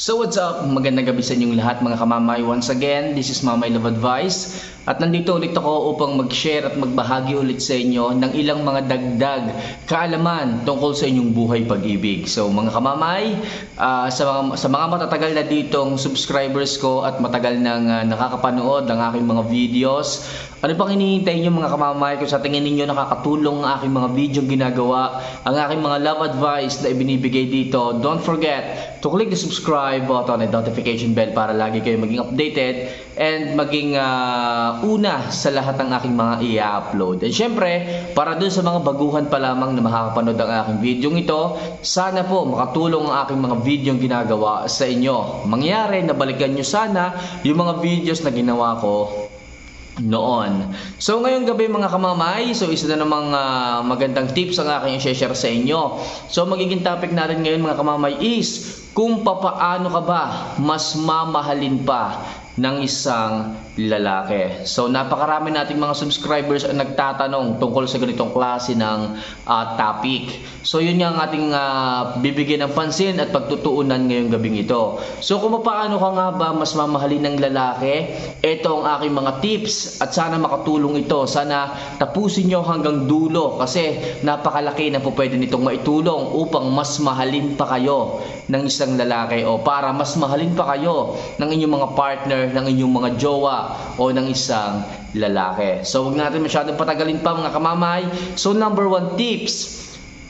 So what's up? Magandang gabi sa inyong lahat mga kamamay. Once again, this is Mamay Love Advice. At nandito ulit ako upang mag-share at magbahagi ulit sa inyo ng ilang mga dagdag kaalaman tungkol sa inyong buhay pag-ibig. So mga kamamay, ah, sa, mga, sa mga matatagal na ditong subscribers ko at matagal nang ah, nakakapanood ng aking mga videos, ano pang hinihintay niyo mga kamamay kung sa tingin ninyo nakakatulong ang aking mga video ginagawa, ang aking mga love advice na ibinibigay dito, don't forget to click the subscribe button and notification bell para lagi kayo maging updated and maging ah, una sa lahat ng aking mga i-upload. And syempre, para dun sa mga baguhan pa lamang na makakapanood ng aking video ito, sana po makatulong ang aking mga video ginagawa sa inyo. Mangyari na balikan nyo sana yung mga videos na ginawa ko noon. So ngayong gabi mga kamamay, so isa na namang ah, magandang tips ang aking i-share sa inyo. So magiging topic natin ngayon mga kamamay is kung papaano ka ba mas mamahalin pa ng isang lalaki. So napakarami nating mga subscribers ang nagtatanong tungkol sa ganitong klase ng ah, topic. So yun nga ang ating ah, bibigyan ng pansin at pagtutuunan ngayong gabing ito. So kung paano ka nga ba mas mamahalin ng lalaki, ito ang aking mga tips at sana makatulong ito. Sana tapusin nyo hanggang dulo kasi napakalaki na po pwede nitong maitulong upang mas mahalin pa kayo ng isang lalaki o para mas mahalin pa kayo ng inyong mga partner, ng inyong mga jowa o ng isang lalaki. So huwag natin masyadong patagalin pa mga kamamay. So number one tips,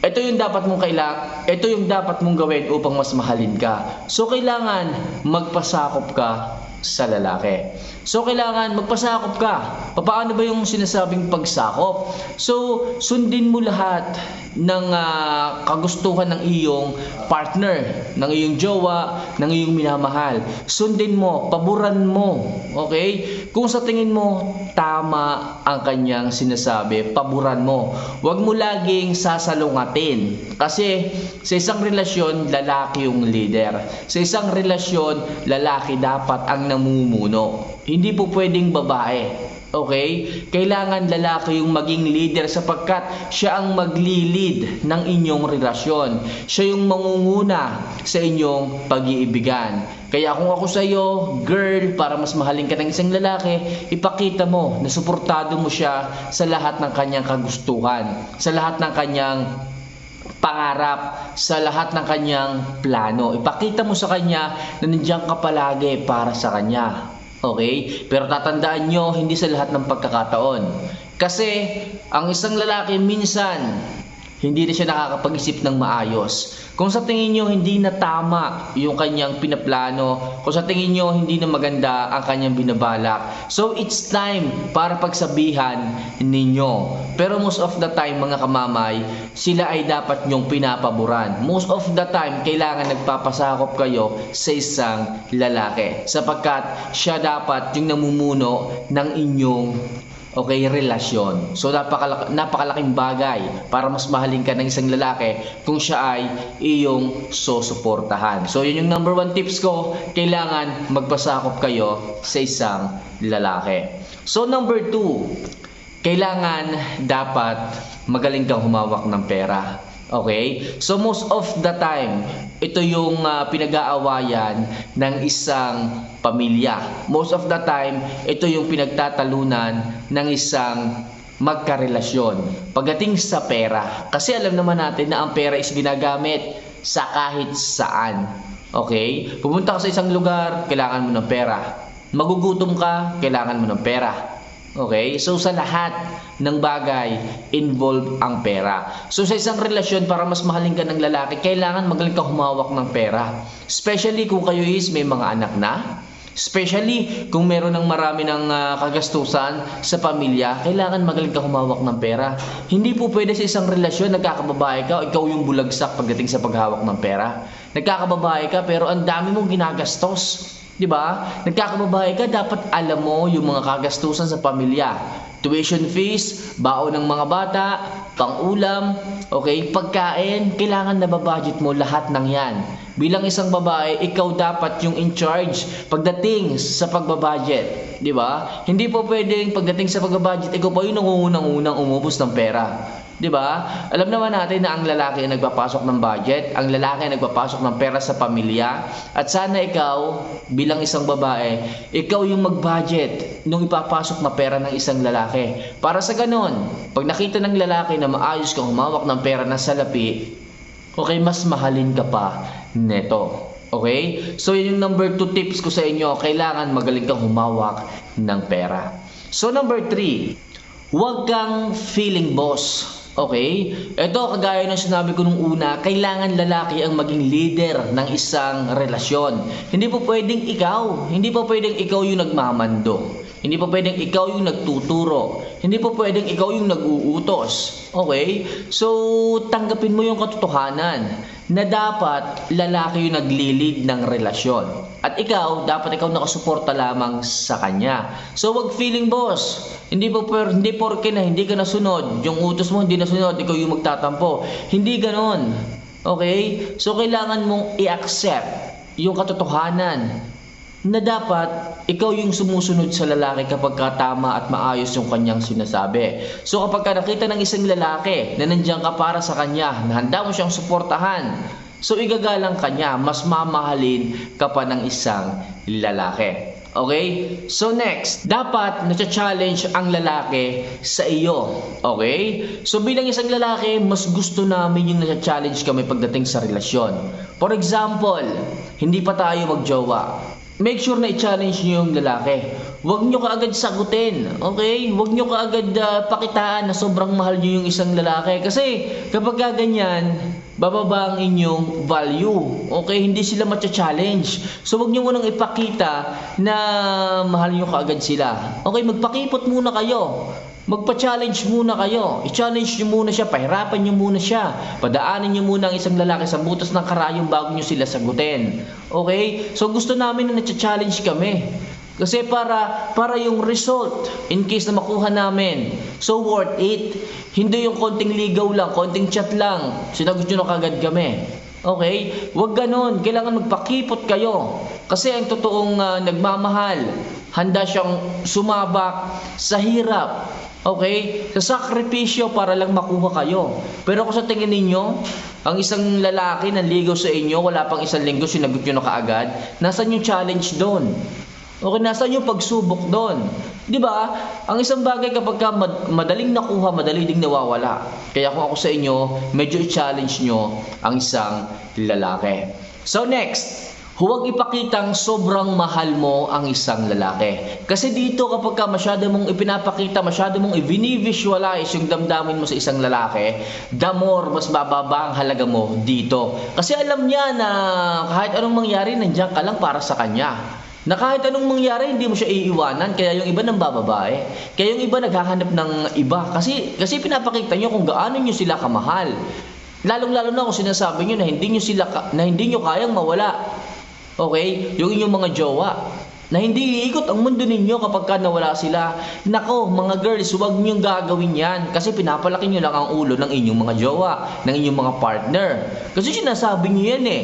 ito yung dapat mong kailangan, ito yung dapat mong gawin upang mas mahalin ka. So kailangan magpasakop ka sa lalaki. So kailangan magpasakop ka. Paano ba yung sinasabing pagsakop? So sundin mo lahat ng ah, kagustuhan ng iyong partner, ng iyong jowa, ng iyong minamahal. Sundin mo, paboran mo. Okay? Kung sa tingin mo tama ang kanyang sinasabi, paboran mo. Huwag mo laging sasalungatin. Kasi sa isang relasyon, lalaki yung leader. Sa isang relasyon, lalaki dapat ang namumuno. Hindi po pwedeng babae. Okay? Kailangan lalaki yung maging leader sapagkat siya ang magli-lead ng inyong relasyon. Siya yung mangunguna sa inyong pag-iibigan. Kaya kung ako sa iyo, girl, para mas mahalin ka ng isang lalaki, ipakita mo na suportado mo siya sa lahat ng kanyang kagustuhan, sa lahat ng kanyang pangarap sa lahat ng kanyang plano. Ipakita mo sa kanya na nandiyan ka palagi para sa kanya. Okay? Pero tatandaan nyo, hindi sa lahat ng pagkakataon. Kasi, ang isang lalaki minsan, hindi na siya nakakapag-isip ng maayos. Kung sa tingin nyo hindi na tama yung kanyang pinaplano, kung sa tingin nyo hindi na maganda ang kanyang binabalak, so it's time para pagsabihan ninyo. Pero most of the time mga kamamay, sila ay dapat nyong pinapaboran. Most of the time, kailangan nagpapasakop kayo sa isang lalaki. Sapagkat siya dapat yung namumuno ng inyong okay, relasyon. So napakalak- napakalaking bagay para mas mahalin ka ng isang lalaki kung siya ay iyong susuportahan. So yun yung number one tips ko, kailangan magpasakop kayo sa isang lalaki. So number two, kailangan dapat magaling kang humawak ng pera. Okay? So most of the time, ito yung ah, pinag-aawayan ng isang pamilya. Most of the time, ito yung pinagtatalunan ng isang magkarelasyon. Pagdating sa pera, kasi alam naman natin na ang pera is ginagamit sa kahit saan. Okay? Pumunta ka sa isang lugar, kailangan mo ng pera. Magugutom ka, kailangan mo ng pera. Okay? So sa lahat ng bagay, involve ang pera. So sa isang relasyon, para mas mahalin ka ng lalaki, kailangan magaling ka humawak ng pera. Especially kung kayo is may mga anak na. Especially kung meron ng marami ng ah, kagastusan sa pamilya, kailangan magaling ka humawak ng pera. Hindi po pwede sa isang relasyon, nagkakababae ka, o ikaw yung bulagsak pagdating sa paghawak ng pera. Nagkakababae ka, pero ang dami mong ginagastos. 'Di ba? Nagkakababae ka, dapat alam mo yung mga kagastusan sa pamilya. Tuition fees, baon ng mga bata, pang-ulam, okay, pagkain, kailangan na budget mo lahat ng 'yan. Bilang isang babae, ikaw dapat yung in charge pagdating sa pagbabudget, 'di ba? Hindi po pwedeng pagdating sa pagbabudget, ikaw pa yung nangungunang-unang umubos ng pera. 'Di ba? Alam naman natin na ang lalaki ang nagpapasok ng budget, ang lalaki ang nagpapasok ng pera sa pamilya, at sana ikaw bilang isang babae, ikaw yung mag-budget nung ipapasok na pera ng isang lalaki. Para sa ganon, pag nakita ng lalaki na maayos kang humawak ng pera na salapi, okay, mas mahalin ka pa neto. Okay? So, yun yung number 2 tips ko sa inyo. Kailangan magaling kang humawak ng pera. So, number 3, huwag kang feeling boss. Okay? Ito, kagaya ng sinabi ko nung una, kailangan lalaki ang maging leader ng isang relasyon. Hindi po pwedeng ikaw. Hindi po pwedeng ikaw yung nagmamando. Hindi po pwedeng ikaw yung nagtuturo. Hindi po pwedeng ikaw yung nag-uutos. Okay? So, tanggapin mo yung katotohanan na dapat lalaki yung nagli-lead ng relasyon. At ikaw, dapat ikaw nakasuporta lamang sa kanya. So, wag feeling boss. Hindi po per, hindi porke na hindi ka nasunod, yung utos mo hindi nasunod, ikaw yung magtatampo. Hindi ganon. Okay? So, kailangan mong i-accept yung katotohanan na dapat ikaw yung sumusunod sa lalaki kapag ka tama at maayos yung kanyang sinasabi. So kapag ka nakita ng isang lalaki na nandiyan ka para sa kanya, na handa mo siyang suportahan, so igagalang kanya, mas mamahalin ka pa ng isang lalaki. Okay? So next, dapat na-challenge ang lalaki sa iyo. Okay? So bilang isang lalaki, mas gusto namin yung na-challenge kami pagdating sa relasyon. For example, hindi pa tayo magjowa make sure na i-challenge nyo yung lalaki. Huwag nyo kaagad sagutin, okay? Huwag nyo kaagad uh, pakitaan na sobrang mahal nyo yung isang lalaki. Kasi kapag ganyan, bababa ang inyong value. Okay? Hindi sila matcha-challenge. So huwag nyo munang ipakita na mahal nyo kaagad sila. Okay? Magpakipot muna kayo. Magpa-challenge muna kayo. I-challenge nyo muna siya. Pahirapan nyo muna siya. Padaanin nyo muna ang isang lalaki sa butas ng karayong bago nyo sila sagutin. Okay? So gusto namin na na-challenge kami. Kasi para para yung result in case na makuha namin. So worth it. Hindi yung konting ligaw lang, konting chat lang. Sinagot nyo na kagad kami. Okay? Huwag ganon. Kailangan magpakipot kayo. Kasi ang totoong uh, nagmamahal, handa siyang sumabak sa hirap. Okay? Sa sakripisyo para lang makuha kayo. Pero kung sa tingin ninyo, ang isang lalaki nanligaw sa inyo, wala pang isang linggo, sinagot nyo na kaagad, nasan yung challenge doon? Okay, nasan yung pagsubok doon? Di ba? Ang isang bagay kapag ka mad- madaling nakuha, madali ding nawawala. Kaya kung ako sa inyo, medyo i-challenge nyo ang isang lalaki. So next, Huwag ipakitang sobrang mahal mo ang isang lalaki. Kasi dito kapag ka masyado mong ipinapakita, masyado mong i-visualize yung damdamin mo sa isang lalaki, the more mas bababa ang halaga mo dito. Kasi alam niya na kahit anong mangyari, nandiyan ka lang para sa kanya. Na kahit anong mangyari, hindi mo siya iiwanan. Kaya yung iba nang bababae. Kaya yung iba naghahanap ng iba. Kasi, kasi pinapakita nyo kung gaano nyo sila kamahal. Lalong-lalo na kung sinasabi nyo na hindi nyo, sila, na hindi nyo kayang mawala Okay? Yung inyong mga jowa na hindi iikot ang mundo ninyo kapag ka nawala sila. Nako, mga girls, huwag niyo gagawin yan kasi pinapalaki niyo lang ang ulo ng inyong mga jowa, ng inyong mga partner. Kasi sinasabi niyo yan eh.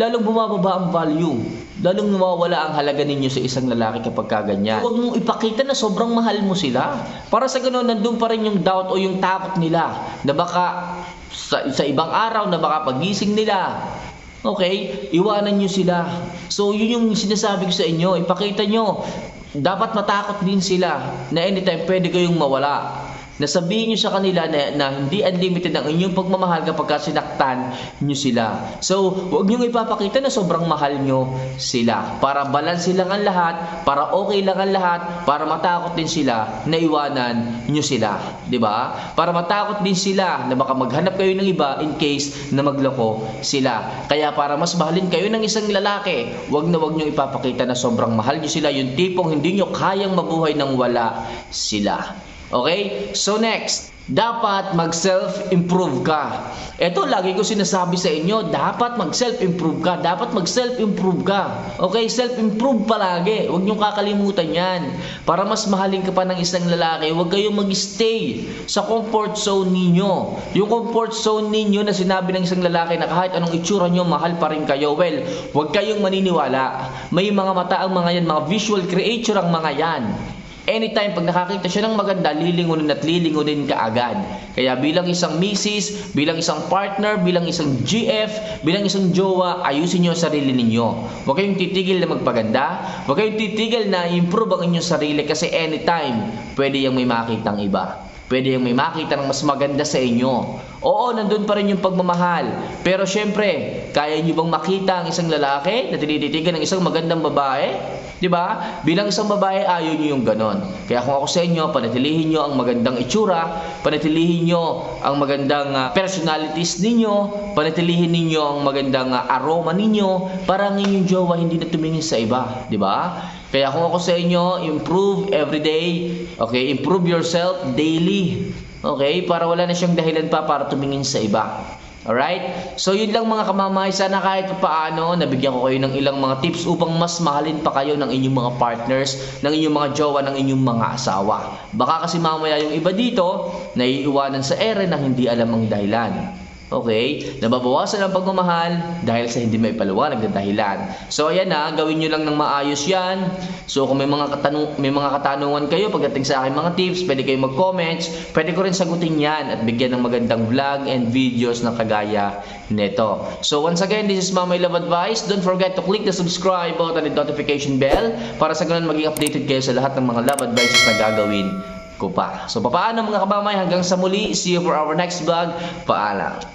Lalong bumababa ang value. Lalong nawawala ang halaga ninyo sa isang lalaki kapag kaganyan. Huwag mong ipakita na sobrang mahal mo sila. Para sa ganun, nandun pa rin yung doubt o yung takot nila na baka sa, sa ibang araw na baka pagising nila Okay? Iwanan nyo sila. So, yun yung sinasabi ko sa inyo. Ipakita nyo. Dapat matakot din sila na anytime pwede kayong mawala na sabihin nyo sa kanila na, na hindi unlimited ang inyong pagmamahal kapag sinaktan nyo sila. So, huwag nyo ipapakita na sobrang mahal nyo sila. Para balanse lang ang lahat, para okay lang ang lahat, para matakot din sila na iwanan nyo sila. ba? Diba? Para matakot din sila na baka maghanap kayo ng iba in case na magloko sila. Kaya para mas mahalin kayo ng isang lalaki, huwag na huwag nyo ipapakita na sobrang mahal nyo sila. Yung tipong hindi nyo kayang mabuhay nang wala sila. Okay? So next, dapat mag-self-improve ka. Ito, lagi ko sinasabi sa inyo, dapat mag-self-improve ka. Dapat mag-self-improve ka. Okay? Self-improve palagi. Huwag niyong kakalimutan yan. Para mas mahalin ka pa ng isang lalaki, huwag kayong mag-stay sa comfort zone ninyo. Yung comfort zone ninyo na sinabi ng isang lalaki na kahit anong itsura nyo, mahal pa rin kayo. Well, huwag kayong maniniwala. May mga mata ang mga yan, mga visual creature ang mga yan. Anytime pag nakakita siya ng maganda, lilingunin at lilingunin ka agad. Kaya bilang isang misis, bilang isang partner, bilang isang GF, bilang isang jowa, ayusin niyo ang sarili ninyo. Huwag kayong titigil na magpaganda, huwag kayong titigil na improve ang inyong sarili kasi anytime pwede yung may makitang iba. Pwede yung may makita ng mas maganda sa inyo. Oo, nandun pa rin yung pagmamahal. Pero syempre, kaya nyo bang makita ang isang lalaki na tinititigan ng isang magandang babae? 'Di ba? Bilang isang babae, ayaw nyo yung ganon. Kaya kung ako sa inyo, panatilihin nyo ang magandang itsura, panatilihin nyo ang magandang ah, personalities ninyo, panatilihin ninyo ang magandang ah, aroma ninyo, para ang inyong jowa hindi na tumingin sa iba. 'di ba? Kaya kung ako sa inyo, improve every day. Okay, improve yourself daily. Okay, para wala na siyang dahilan pa para tumingin sa iba. Alright? So yun lang mga kamamay, sana kahit paano nabigyan ko kayo ng ilang mga tips upang mas mahalin pa kayo ng inyong mga partners, ng inyong mga jowa, ng inyong mga asawa. Baka kasi mamaya yung iba dito, naiiwanan sa ere na hindi alam ang dahilan. Okay? Nababawasan ang pagmamahal dahil sa hindi may paliwanag na dahilan. So ayan na, gawin nyo lang ng maayos yan. So kung may mga, katanong, may mga katanungan kayo pagdating sa aking mga tips, pwede kayo mag-comments. Pwede ko rin sagutin yan at bigyan ng magandang vlog and videos na kagaya nito. So once again, this is Mamay Love Advice. Don't forget to click the subscribe button and notification bell para sa ganun maging updated kayo sa lahat ng mga love advices na gagawin ko pa. So papaano mga kabamay hanggang sa muli. See you for our next vlog. Paalam.